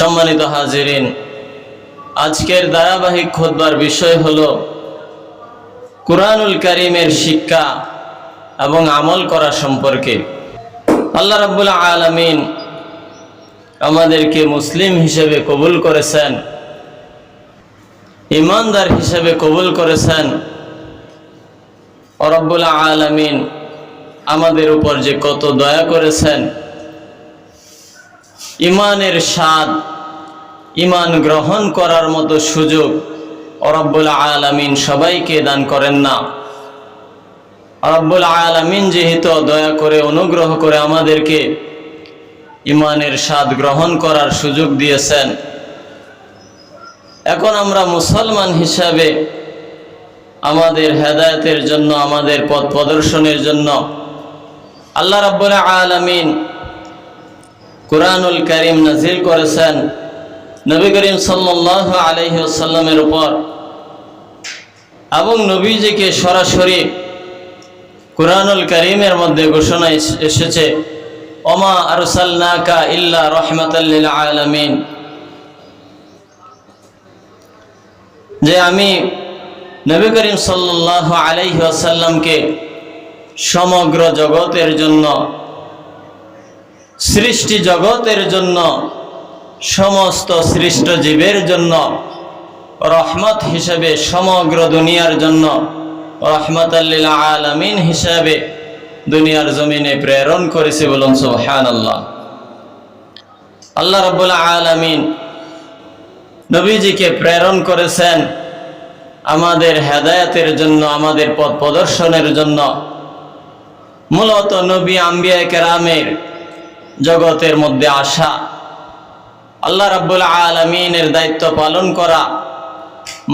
সম্মানিত হাজিরিন, আজকের ধারাবাহিক খোদবার বিষয় হল কুরআনুল করিমের শিক্ষা এবং আমল করা সম্পর্কে। আল্লাহ রাব্বুল আলামিন আমাদেরকে মুসলিম হিসেবে কবুল করেছেন ইমানদার হিসেবে কবুল করেছেন। রব্বুল আলামিন আমাদের উপর যে কত দয়া করেছেন ইমানের স্বাদ, ইমান গ্রহণ করার মতো সুযোগ রব্বুল আলামিন সবাইকে দান করেন না। রব্বুল আলামিন যেহেতু দয়া করে অনুগ্রহ করে আমাদেরকে ইমানের স্বাদ গ্রহণ করার সুযোগ দিয়েছেন, এখন আমরা মুসলমান হিসাবে আমাদের হেদায়তের জন্য, আমাদের পথ প্রদর্শনের জন্য আল্লাহ রাব্বুল আলামিন কুরআনুল করিম নাজিল করেছেন নবী করিম সাল্লাল্লাহু আলাইহি ওয়াসাল্লামের উপর। এবং নবীজিকে সরাসরি কোরআনুল করিমের মধ্যে ঘোষণা এস- এসেছে, ওমা আরসালনাকা ইল্লা রহমাতাল লিল আলামিন। যে আমি নবী করিম সাল্লাল্লাহু আলাইহি ওয়াসাল্লামকে সমগ্র জগতের জন্য সৃষ্টি জগতের জন্য, সমস্ত সৃষ্ট জীবের জন্য, রহমত হিসাবে সমগ্র দুনিয়ার জন্য রহমত আলামিন হিসাবে দুনিয়ার জমিনে প্রেরণ করেছে বলুন সুবহান আল্লাহ আল্লাহ রব্বুল আলামিন নবীজিকে প্রেরণ করেছেন আমাদের হেদায়েতের জন্য, আমাদের পথ প্রদর্শনের জন্য। মূলত নবী আম্বিয়া কেরামের জগতের মধ্যে আসা। আল্লাহ রাব্বুল আলমিনের দায়িত্ব পালন করা,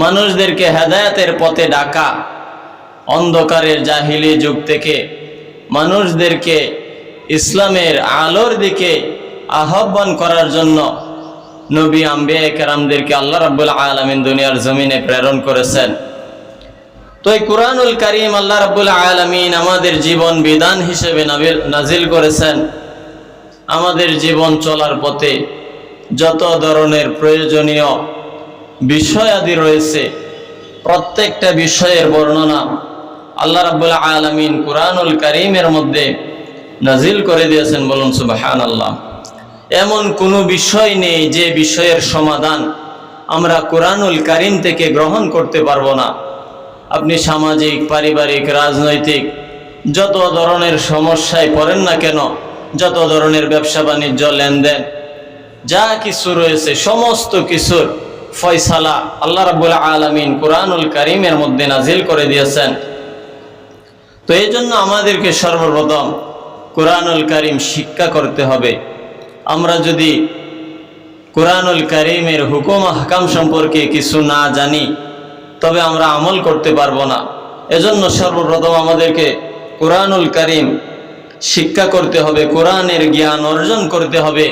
মানুষদেরকে হেদায়েতের পথে ডাকা, অন্ধকারের জাহিলি যুগ থেকে মানুষদেরকে ইসলামের আলোর দিকে আহ্বান করার জন্য নবী আম্বে কেরামদেরকে আল্লাহ রাব্বুল আলমিন দুনিয়ার জমিনে প্রেরণ করেছেন। তো এই কোরআনুল করিম আল্লাহ রাব্বুল আলমিন আমাদের জীবন বিধান হিসেবে নাজিল করেছেন। আমাদের জীবন চলার পথে যত ধরনের প্রয়োজনীয় বিষয়াদি রয়েছে, প্রত্যেকটা বিষয়ের বর্ণনা আল্লাহ রাব্বুল আলামিন কুরআনুল কারীমের মধ্যে নাজিল করে দিয়েছেন বলুন সুবাহান আল্লাহ এমন কোনো বিষয় নেই যে বিষয়ের সমাধান আমরা কোরআনুল কারীম থেকে গ্রহণ করতে পারব না। আপনি সামাজিক, পারিবারিক, রাজনৈতিক যত ধরনের সমস্যায় পড়েন না কেন যত ধরনের ব্যবসা বাণিজ্য লেনদেন, যা কিছু রয়েছে, সমস্ত কিছুর ফয়সালা আল্লাহ রাব্বুল আলামিন কোরআনুল করিমের মধ্যে নাজিল করে দিয়েছেন। তো এই জন্য আমাদেরকে সর্বপ্রথম কোরআনুল করিম শিক্ষা করতে হবে। আমরা যদি কোরআনুল করিমের হুকুম হাকাম সম্পর্কে কিছু না জানি, তবে আমরা আমল করতে পারব না। এজন্য সর্বপ্রথম আমাদেরকে কোরআনুল কারীম শিক্ষা করতে হবে, কোরআনের জ্ঞান অর্জন করতে হবে।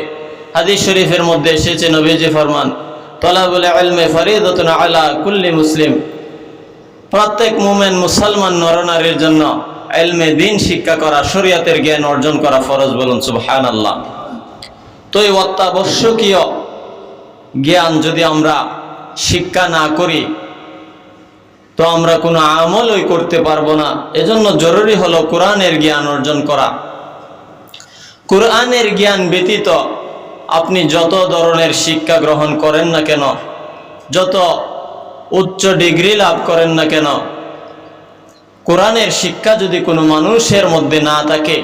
হাদিস শরীফের মধ্যে এসেছে নবীজি ফরমান, তলাবুল আলমে ফরিদতুন আলা কুল্লি মুসলিম। প্রত্যেক মুমেন মুসলমান নরনারীর জন্য এলমে দিন শিক্ষা করা, শরীয়তের জ্ঞান অর্জন করা ফরজ বলুন সুবহান আল্লাহ তো এই অত্যাবশ্যকীয় জ্ঞান যদি আমরা শিক্ষা না করি তো আমরা কোনো আমলই করতে পারব না। এজন্য জরুরি হলো কোরআনের জ্ঞান অর্জন করা। কোরআনের জ্ঞান ব্যতীত আপনি যত ধরনের শিক্ষা গ্রহণ করেন না কেন, যত উচ্চ ডিগ্রি লাভ করেন না কেন, কোরআনের শিক্ষা যদি কোনো মানুষের মধ্যে না থাকে,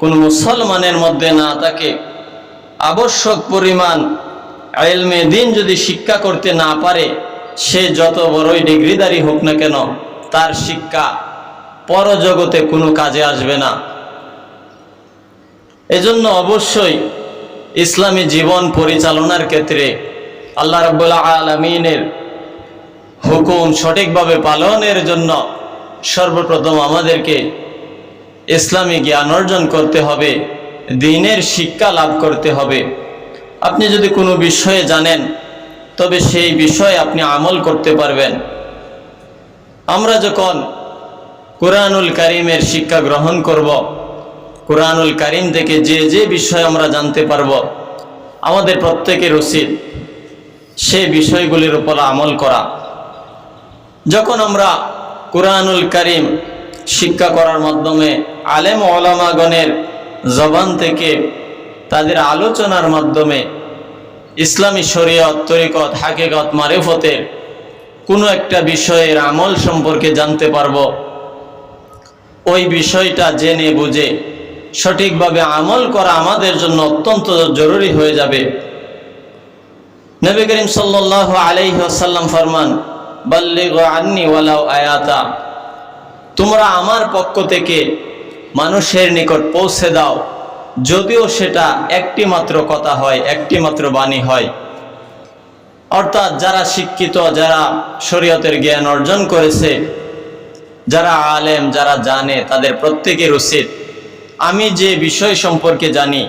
কোনো মুসলমানের মধ্যে না থাকে, আবশ্যক পরিমাণ এলমে দিন যদি শিক্ষা করতে না পারে সে যত বড়ই ডিগ্রিদারি হোক না কেন, তার শিক্ষা পরজগতে কোনো কাজে আসবে না। এজন্য অবশ্যই ইসলামী জীবন পরিচালনার ক্ষেত্রে আল্লাহ রাব্বুল আলমিনের হুকুম সঠিকভাবে পালনের জন্য সর্বপ্রথম আমাদেরকে ইসলামী জ্ঞান অর্জন করতে হবে, দিনের শিক্ষা লাভ করতে হবে। আপনি যদি কোনো বিষয়ে জানেন তবে সেই বিষয়ে আপনি আমল করতে পারবেন। আমরা যখন কোরআনুল কারিমের শিক্ষা গ্রহণ করব, কোরআনুল কারিম থেকে যে যে বিষয় আমরা জানতে পারব, আমাদের প্রত্যেকের উচিত সে বিষয়গুলির উপর আমল করা। যখন আমরা কোরআনুল করিম শিক্ষা করার মাধ্যমে আলেম ওলামাগণের জবান থেকে তাদের আলোচনার মাধ্যমে ইসলামী শরীয়ত, তরিকত, হাকিকত, মারেফতের কোনো একটা বিষয়ের আমল সম্পর্কে জানতে পারব। ওই বিষয়টা জেনে বুঝে সঠিকভাবে আমল করা আমাদের জন্য অত্যন্ত জরুরি হয়ে যাবে। নবী করিম সাল্লাহ আলাইসাল্লাম ফরমান, বাল্লিগ আন্নি ওয়ালাও আয়াতা তোমরা আমার পক্ষ থেকে মানুষের নিকট পৌঁছে দাও। যদিও সেটা একটি মাত্র কথা হয় একটি মাত্র বাণী হয়। অর্থাৎ যারা শিক্ষিত, যারা শরীয়তের জ্ঞান অর্জন করেছে, যারা আলেম, যারা জানে, তাদের প্রত্যেকের উচিত। আমি যে বিষয় সম্পর্কে জানি,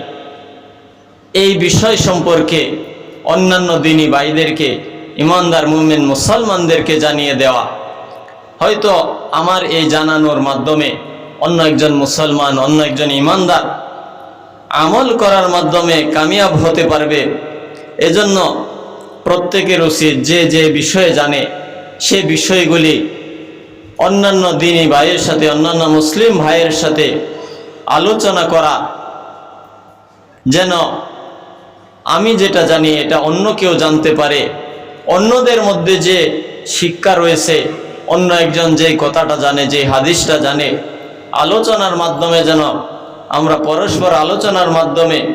এই বিষয় সম্পর্কে অন্যান্য দিনী ভাইদেরকে, ইমানদার মুমিন মুসলমানদেরকে জানিয়ে দেওয়া। হয়তো আমার এই জানানোর মাধ্যমে অন্য একজন মুসলমান, অন্য একজন ইমানদার আমল করার মাধ্যমে কামিয়াব হতে পারবে। এজন্য প্রত্যেকের উচিত যে যে বিষয়ে জানে, সে বিষয়গুলি অন্যান্য দিনী ভাইয়ের সাথে, অন্যান্য মুসলিম ভাইয়ের সাথে আলোচনা করা। যেন আমি যেটা জানি, এটা অন্য কেউ জানতে পারে। অন্যদের মধ্যে যে শিক্ষা রয়েছে, অন্য একজন যে কথাটা জানে যে হাদিসটা জানে, আলোচনার মাধ্যমে যেন আমরা পরস্পর আলোচনার মাধ্যমে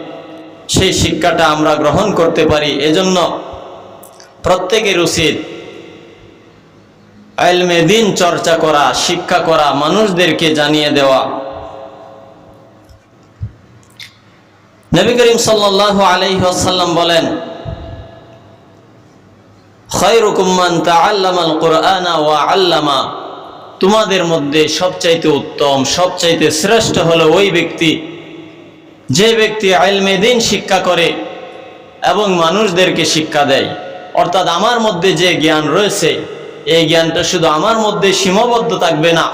সেই শিক্ষাটা আমরা গ্রহণ করতে পারি। এজন্য প্রত্যেকের উচিত আলমে দিন চর্চা করা, শিক্ষা করা, মানুষদেরকে জানিয়ে দেওয়া। নবী করিম সাল্লাহ আলাইসাল্লাম বলেন খয়রুকুম্মান তাআল্লামাল কুরআনা ওয়া আল্লামা। তোমাদের মধ্যে সবচাইতে উত্তম, সবচাইতে শ্রেষ্ঠ হলো ওই ব্যক্তি। যে ব্যক্তি আলমে দিন শিক্ষা করে এবং মানুষদেরকে শিক্ষা দেয়। অর্থাৎ আমার মধ্যে যে জ্ঞান রয়েছে, এই জ্ঞানটা শুধু আমার মধ্যে সীমাবদ্ধ থাকবে না।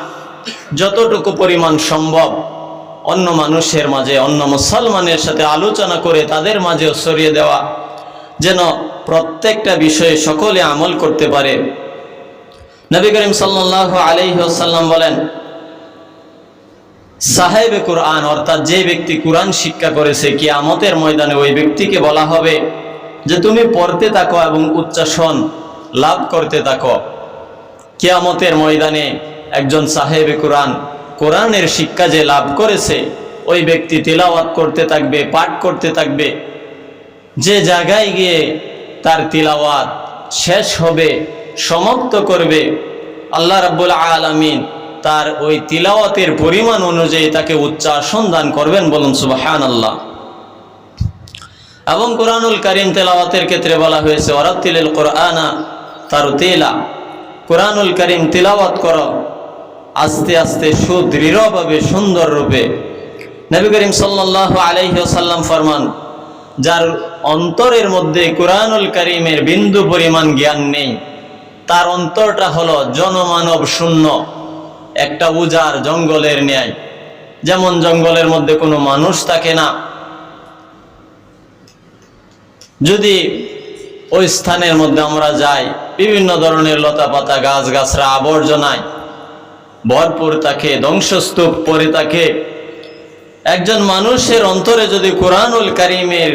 যতটুকু পরিমাণ সম্ভব অন্য মানুষের মাঝে, অন্য মুসলমানের সাথে আলোচনা করে তাদের মাঝেও সরিয়ে দেওয়া। যেন প্রত্যেকটা বিষয়ে সকলে আমল করতে পারে। নবী করিম সাল্লাহ আলহ্লাম বলেন, সাহেবে কোরআন, অর্থাৎ যে ব্যক্তি কোরআন শিক্ষা করেছে কি আমতের ময়দানে ওই ব্যক্তিকে বলা হবে যে তুমি পড়তে থাকো এবং উচ্চাসন লাভ করতে থাকো। কেয়ামতের ময়দানে একজন সাহেবে কোরআন, কোরআনের শিক্ষা যে লাভ করেছে, ওই ব্যক্তি তিলাওয়াত করতে থাকবে, পাঠ করতে থাকবে। যে জায়গায় গিয়ে তার তিলাওয়াত শেষ হবে সমাপ্ত করবে। আল্লাহ রাব্বুল আলামিন তার ওই তিলাওয়াতের পরিমাণ অনুযায়ী তাকে উচ্চাসন দান করবেন বলুন সুবাহান আল্লাহ এবং কোরআনুল করিম তেলাওয়াতের ক্ষেত্রে বলা হয়েছে ওরাতিল কোরআনা তার তেলা কোরআনুল করিম তিলাওয়াত কর, আস্তে আস্তে সুদৃঢ়ভাবে, সুন্দর রূপে। নবী করিম সাল্লাহ আলাইসাল্লাম ফরমান, যার অন্তরের মধ্যে কোরআনুল করিমের বিন্দু পরিমাণ জ্ঞান নেই। তার অন্তরটা হলো জনমানব শূন্য, একটা উজার জঙ্গলের ন্যায়। যেমন জঙ্গলের মধ্যে কোনো মানুষ থাকে না। যদি ওই স্থানের মধ্যে আমরা যাই, বিভিন্ন ধরনের লতা পাতা গাছ গাছরা আবর্জনায় ভরপুর থাকে, ধ্বংসস্তূপ পরে থাকে। একজন মানুষের অন্তরে যদি কোরআনুল করিমের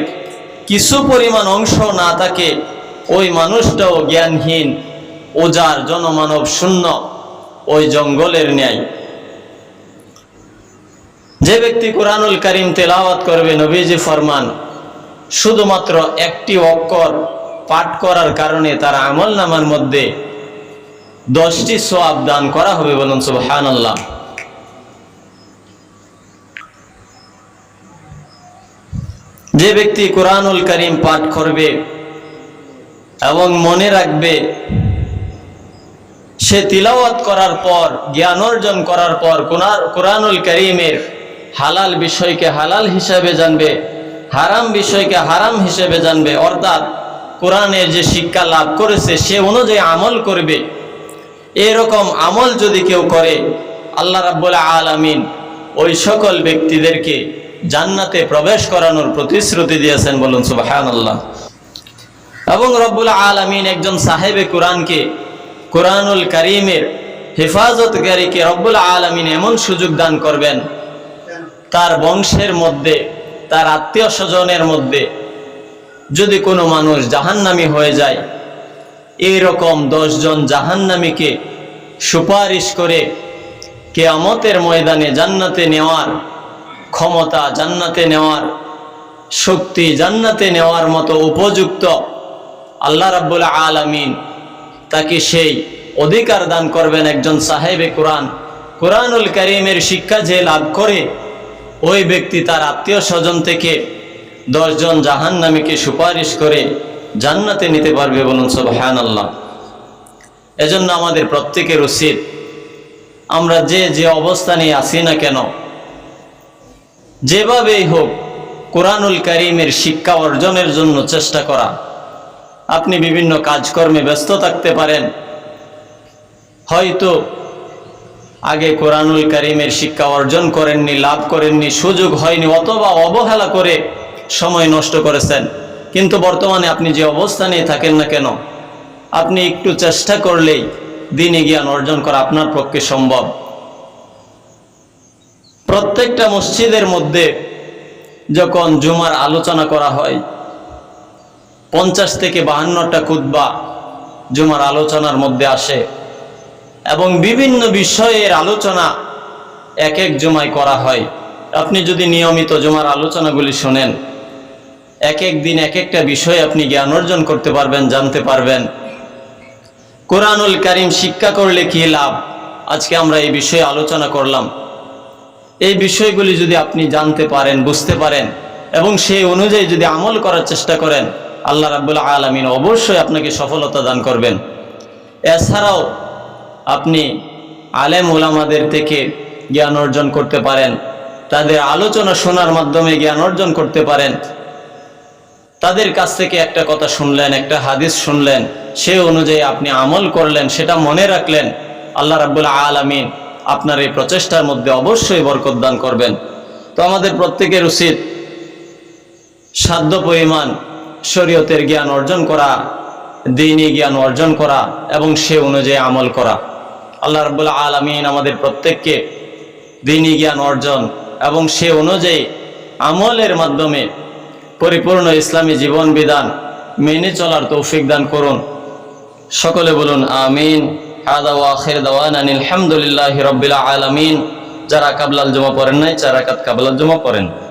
কিছু পরিমাণ অংশ না থাকে, ওই মানুষটাও জ্ঞানহীন ওজার জনমানব শূন্য ওই জঙ্গলের ন্যায়। যে ব্যক্তি কোরআনুল করিম তেলাওয়াত করবে, নবীজি ফরমান, শুধুমাত্র একটি অক্ষর পাঠ করার কারণে তার আমল নামার মধ্যে দশটি সোয়াব দান করা হবে বলুন সুবহান আল্লাহ যে ব্যক্তি কোরআনুল করিম পাঠ করবে এবং মনে রাখবে সে তিলাওয়াত করার পর, জ্ঞান অর্জন করার পর কোরআনুল করিমের হালাল বিষয়কে হালাল হিসাবে জানবে, হারাম বিষয়কে হারাম হিসেবে জানবে, অর্থাৎ কোরআনের যে শিক্ষা লাভ করেছে, সে অনুযায়ী আমল করবে। এরকম আমল যদি কেউ করে, আল্লাহ রাব্বুল আলামিন ওই সকল ব্যক্তিদেরকে জান্নাতে প্রবেশ করানোর প্রতিশ্রুতি দিয়েছেন বলুন সুবাহান আল্লাহ এবং রব্বুল আলমিন একজন সাহেবে কোরআনকে কোরআনুল করিমের হেফাজতকারীকে রব্বুল আলমিন এমন সুযোগ দান করবেন, তার বংশের মধ্যে, তার আত্মীয় স্বজনের মধ্যে যদি কোনো মানুষ জাহান্নামি হয়ে যায় এইরকম দশজন জাহান্নামীকে সুপারিশ করে কেয়ামতের ময়দানে জান্নাতে নেওয়ার ক্ষমতা জান্নাতে নেওয়ার শক্তি জান্নাতে নেওয়ার মতো উপযুক্ত আল্লাহ রাব্বুল আলামিন তাকে সেই অধিকার দান করবেন একজন সাহেবে কোরআন। কোরআনুল করিমের শিক্ষা যে লাভ করে, ওই ব্যক্তি তার আত্মীয় স্বজন থেকে দশজন জাহান্নামীকে সুপারিশ করে জান্নাতে নিতে পারবে বলুন সব হ্যান আল্লাহ এজন্য আমাদের প্রত্যেকের উচিত আমরা যে যে অবস্থানে আছি না কেন, যেভাবেই হোক কোরআনুল করিমের শিক্ষা অর্জনের জন্য চেষ্টা করা। আপনি বিভিন্ন কাজকর্মে ব্যস্ত থাকতে পারেন। হয়তো আগে কোরআনুল করিমের শিক্ষা অর্জন করেননি, লাভ করেননি, সুযোগ হয়নি, অথবা অবহেলা করে সময় নষ্ট করেছেন। কিন্তু বর্তমানে আপনি যে অবস্থানে থাকেন না কেন, আপনি একটু চেষ্টা করলেই দিনে জ্ঞান অর্জন করা আপনার পক্ষে সম্ভব। প্রত্যেকটা মসজিদের মধ্যে যখন জুমার আলোচনা করা হয় পঞ্চাশ থেকে বাহান্নটা কুদ্বা জুমার আলোচনার মধ্যে আসে এবং বিভিন্ন বিষয়ের আলোচনা এক এক জুমায় করা হয়। আপনি যদি নিয়মিত জুমার আলোচনাগুলি শোনেন, এক এক দিন এক একটা বিষয়ে আপনি জ্ঞান অর্জন করতে পারবেন, জানতে পারবেন। কোরআনুল কারিম শিক্ষা করলে কি লাভ? আজকে আমরা এই বিষয়ে আলোচনা করলাম। এই বিষয়গুলি যদি আপনি জানতে পারেন, বুঝতে পারেন এবং সেই অনুযায়ী যদি আমল করার চেষ্টা করেন আল্লাহ রাবুল আলমিন অবশ্যই আপনাকে সফলতা দান করবেন। এছাড়াও আপনি আলেম ওলামাদের থেকে জ্ঞান অর্জন করতে পারেন। তাদের আলোচনা শোনার মাধ্যমে জ্ঞান অর্জন করতে পারেন। তাদের কাছ থেকে একটা কথা শুনলেন, একটা হাদিস শুনলেন, সে অনুযায়ী আপনি আমল করলেন, সেটা মনে রাখলেন। আল্লাহ রাবুল আলমিন আপনার এই প্রচেষ্টার মধ্যে অবশ্যই বরকত দান করবেন। তো আমাদের প্রত্যেকের উচিত সাধ্য পরিমাণ শরীয়তের জ্ঞান অর্জন করা, দিনই জ্ঞান অর্জন করা এবং সে অনুযায়ী আমল করা। আল্লাহ রাবুল্লাহ আলমিন আমাদের প্রত্যেককে দিনই জ্ঞান অর্জন এবং সে অনুযায়ী আমলের মাধ্যমে পরিপূর্ণ ইসলামী জীবন বিধান মেনে চলার তৌফিক দান করুন। সকলে বলুন, আমিন। হাদা ওয়াখির দাওয়ান আলহামদুলিল্লাহ রবিল আলমিন। যারা কাবলাল জমা পড়েন নাই, চারা কাত কাবলাল জমা পড়েন।